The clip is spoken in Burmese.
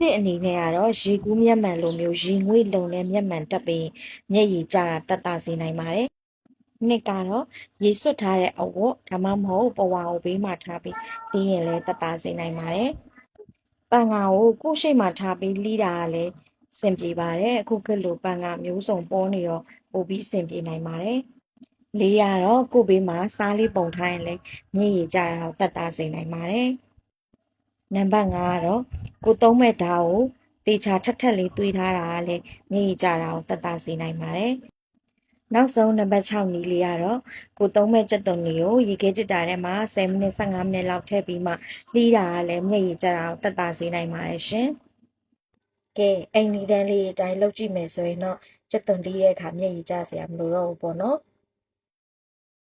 တစ်အနေနဲ့ကတော့ရေကူးမျက်မှန်လိုမျိုးရေငွေ့လုံတဲ့မျက်မှန်တက်ပြီးမျက်ရည်ကျတာတက်တာစေနိုင်ပါတယ်။နှစ်ကတော့ရေစွတ်ထားတဲ့အဝတ်ဒါမှမဟုတ်ပဝါကိုဘေးမှာထားပြီးပြီးရင်လည်းတက်တာစေနိုင်ပါတယ်။ပန်ငါကိုကိုယ့်ရှိတ်မှာထားပြီးလီးတာကလည်းစင်ပြေပါတယ်။အခုကလိုပန်ငါမျိုးစုံပေါ်နေတော့ပိုပြီးစင်ပြေနိုင်ပါတယ်။လေးရတော့ကိုယ့်ဘေးမှာစားလေးပုံထားရင်လည်းမျက်ရည်ကျတာကိုတက်တာစေနိုင်ပါတယ်။နံပါတ်5ကတော့ ကိုသုံးမဲ့ဓာတ်ကိုတေချာထက်ထက်လေးတွေးထားတာကလည်းမျက်ရည်ကျတာကိုတက်တာစေနိုင်ပါတယ်။နောက်ဆုံးနံပါတ်6နီးလေးကတော့ကိုသုံးမဲ့ကြက်သွန်လေးကိုရေခဲတစ်တာထဲမှာ10မိနစ်15မိနစ်လောက်ထည့်ပြီးမှလှီးတာကလည်းမျက်ရည်ကျတာကိုတက်တာစေနိုင်ပါတယ်ရှင်။ကဲအိမ်နီတန်းလေးအတိုင်းလုပ်ကြည့်မယ်ဆိုရင်တော့ကြက်သွန်တီးရဲ့အခါမျက်ရည်ကျစရာမလိုတော့ဘူးပေါ့နော်။